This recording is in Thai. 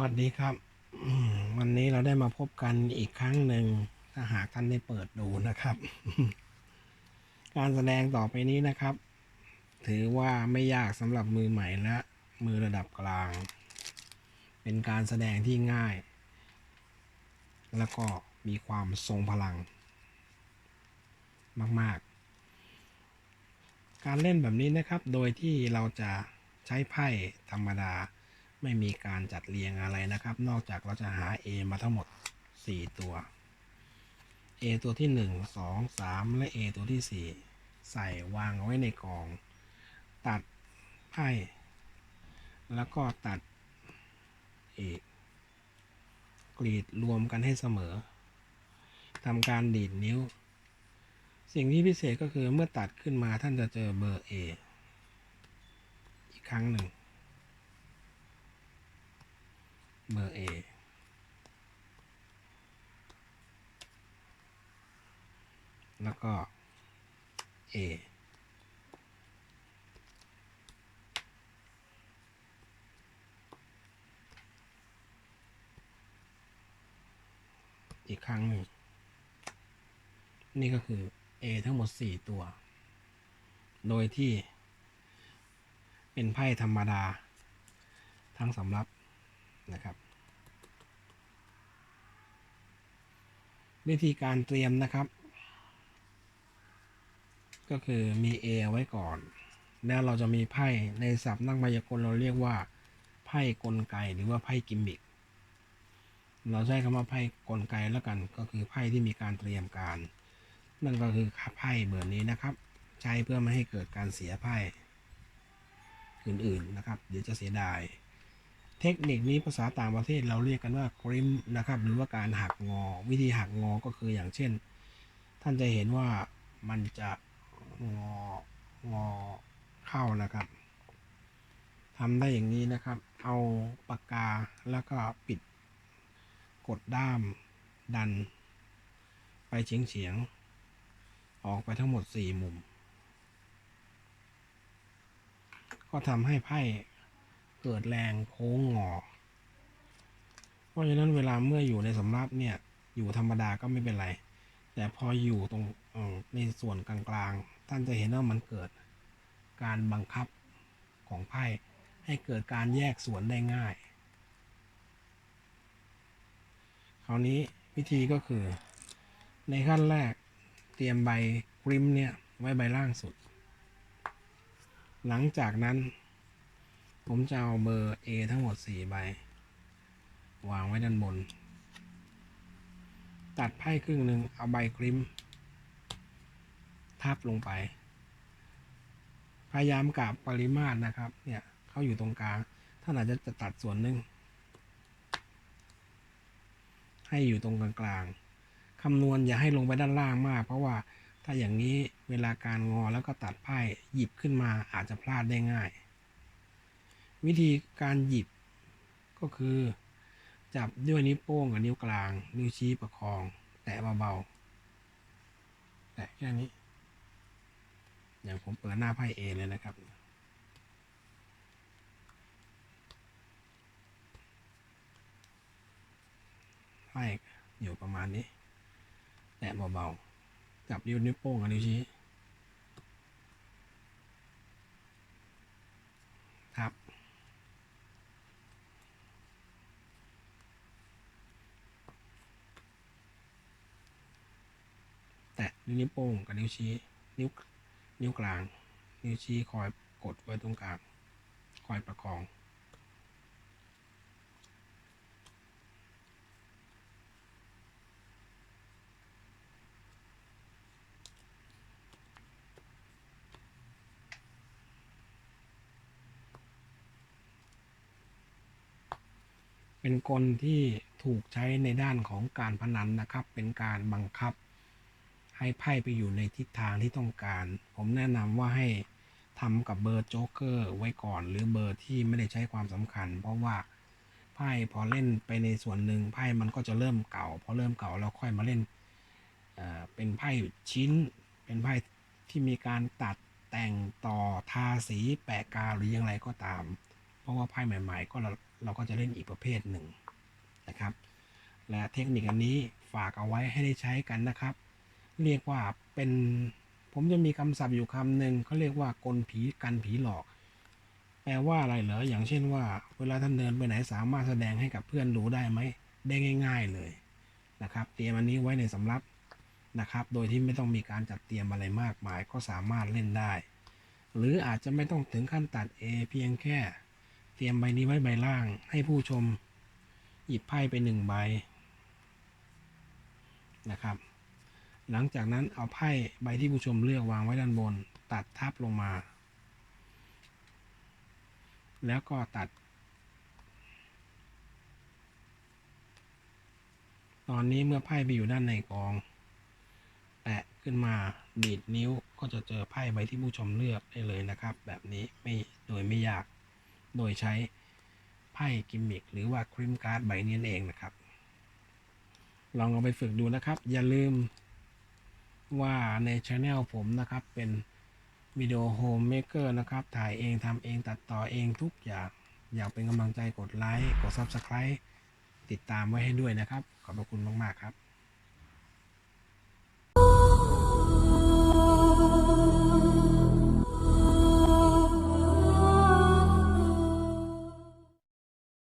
วัสดีครับ วันนี้เราได้มาพบกันอีกครั้งหนึ่งถ้าหากท่านได้เปิดดูนะครับ การแสดงต่อไปนี้นะครับ ถือว่าไม่ยากสำหรับมือใหม่และมือระดับกลาง เป็นการแสดงที่ง่าย แล้วก็มีความทรงพลัง มาก ๆ การเล่นแบบนี้นะครับ โดยที่เราจะใช้ไพ่ธรรมดา ไม่มีการจัดเรียงอะไรนะครับ นอกจากเราจะหา A มาทั้งหมด 4 ตัว A ตัวที่ 1 2 3 และ A ตัวที่ 4 ใส่วางเอาไว้ในกอง ตัดไพ่แล้วก็ตัดเอกกรีดรวมกันให้เสมอทำการดีดนิ้ว สิ่งที่พิเศษก็คือเมื่อตัดขึ้นมาท่านจะเจอเบอร์ A อีกครั้งหนึ่ง เบอร์ A แล้วก็ A อีกครั้งหนึ่ง นี่ก็คือ A ทั้งหมด 4 ตัว โดยที่เป็นไพ่ธรรมดา ทั้งสำรับ นะครับ วิธีการเตรียมนะครับ ก็คือมี A เอไว้ก่อน แล้วเราจะมีไพ่ในศัพท์นักมายากลเราเรียกว่าไพ่กลไกหรือว่าไพ่กิมมิคเราใช้คำว่าไพ่กลไกแล้วกัน ก็คือไพ่ที่มีการเตรียมการ นั่นก็คือไพ่เบอร์นี้นะครับ ใช้เพื่อไม่ให้เกิดการเสียไพ่อื่นๆนะครับ เดี๋ยวจะเสียดาย เทคนิคนี้ภาษาต่างประเทศเราเรียกกันว่ากริมนะครับหรือว่าการหักงอ วิธีหักงอก็คืออย่างเช่น ท่านจะเห็นว่ามันจะงองอเข้านะครับทำได้อย่างนี้นะครับ เอาปากกาแล้วก็ปิด กดด้ามดัน ไปเฉียงเฉียงๆออกไปทั้งหมดสี่มุม ก็ทำให้ไพ่ เกิดแรงโค้งงอ เพราะฉะนั้นเวลาเมื่ออยู่ในสำรับเนี่ย อยู่ธรรมดาก็ไม่เป็นไร แต่พออยู่ตรงในส่วนกลางๆ ท่านจะเห็นว่ามันเกิดการบังคับของไพ่ให้เกิดการแยกส่วนได้ง่าย คราวนี้วิธีก็คือ ในขั้นแรกเตรียมใบกริมเนี่ยไว้ใบล่างสุด หลังจากนั้น ผมจะเอาเบอร์ A ทั้งหมด 4 ใบ วางไว้ด้านบน ตัดไพ่ครึ่งหนึ่งเอาใบกริมทับลงไป พยายามกาบปริมาตรนะครับ เนี่ยเขาอยู่ตรงกลาง ท่านอาจะจะตัดส่วนหนึ่ง ให้อยู่ตรงกลางๆคำนวณอย่าให้ลงไปด้านล่างมาก เพราะว่าถ้าอย่างนี้เวลาการงอแล้วก็ตัดไพ่หยิบขึ้นมาอาจจะพลาดได้ง่าย วิธีการหยิบก็คือ จับด้วยนิ้วโป้งกับนิ้วกลาง นิ้วชี้ประคอง แตะเบาๆ แตะแค่นี้ อย่างผมเปิดหน้าไพ่เอเลยนะครับไพ่อยู่ประมาณนี้ แตะเบาๆ จับนิ้วนิ้วโป้งกับนิ้วชี้ครับ นิ้วโป้งกับนิ้วชี้ นิ้วนิ้วกลาง นิ้วชี้คอยกดไว้ตรงกลาง คอยประคอง เป็นกลที่ถูกใช้ในด้านของการพนันนะครับ เป็นการบังคับ ให้ไพ่ไปอยู่ในทิศทางที่ต้องการ ผมแนะนำว่าให้ทำกับเบอร์โจ๊กเกอร์ไว้ก่อน หรือเบอร์ที่ไม่ได้ใช้ความสำคัญ เพราะว่าไพ่พอเล่นไปในส่วนหนึ่งไพ่มันก็จะเริ่มเก่า พอเริ่มเก่าเราค่อยมาเล่นเป็นไพ่ชิ้น เป็นไพ่ที่มีการตัดแต่งต่อทาสีแปะกาวหรืออย่างไรก็ตาม เพราะว่าไพ่ใหม่ ๆ ก็เราก็จะเล่นอีกประเภทหนึ่งนะครับ และเทคนิคอันนี้ฝากเอาไว้ให้ได้ใช้กันนะครับ เรียกว่าเป็นผมจะมีคำศัพท์อยู่คำหนึ่งเขาเรียกว่ากลผีกันผีหลอก แปลว่าอะไรเหรออย่างเช่นว่า เวลาท่านเดินไปไหนสามารถแสดงให้กับเพื่อนรู้ได้ไหมได้ง่าย ๆเลยนะครับ เตรียมอันนี้ไว้ในสำรับนะครับ โดยที่ไม่ต้องมีการจัดเตรียมอะไรมากมายก็สามารถเล่นได้ หรืออาจจะไม่ต้องถึงขั้นตัด A เพียงแค่ เตรียมใบนี้ไว้ใบล่าง ให้ผู้ชม หยิบไพ่ไปหนึ่งใบนะครับ หลังจากนั้นเอาไพ่ใบที่ผู้ชมเลือกวางไว้ด้านบน ตัดทับลงมา แล้วก็ตัด ตอนนี้เมื่อไพ่ไปอยู่ด้านในกอง แตะขึ้นมาดีดนิ้วก็จะเจอไพ่ใบที่ผู้ชมเลือกได้เลยนะครับ แบบนี้ไม่โดยไม่ยาก โดยใช้ไพ่กิมมิคหรือว่าคริมการ์ดใบนี้นเองนะครับ ลองเอาไปฝึกดูนะครับ อย่าลืม ว่าในช anel ผมนะครับ เป็นวิดีโอโฮมเมเกอร์นะครับ ถ่ายเองทำเองตัดต่อเองทุกอย่างอยากเป็นกำลังใจกดไลค์ กด Subscribe ติดตามไว้ให้ด้วยนะครับ ขอบพระคุณมาก ๆ ครับ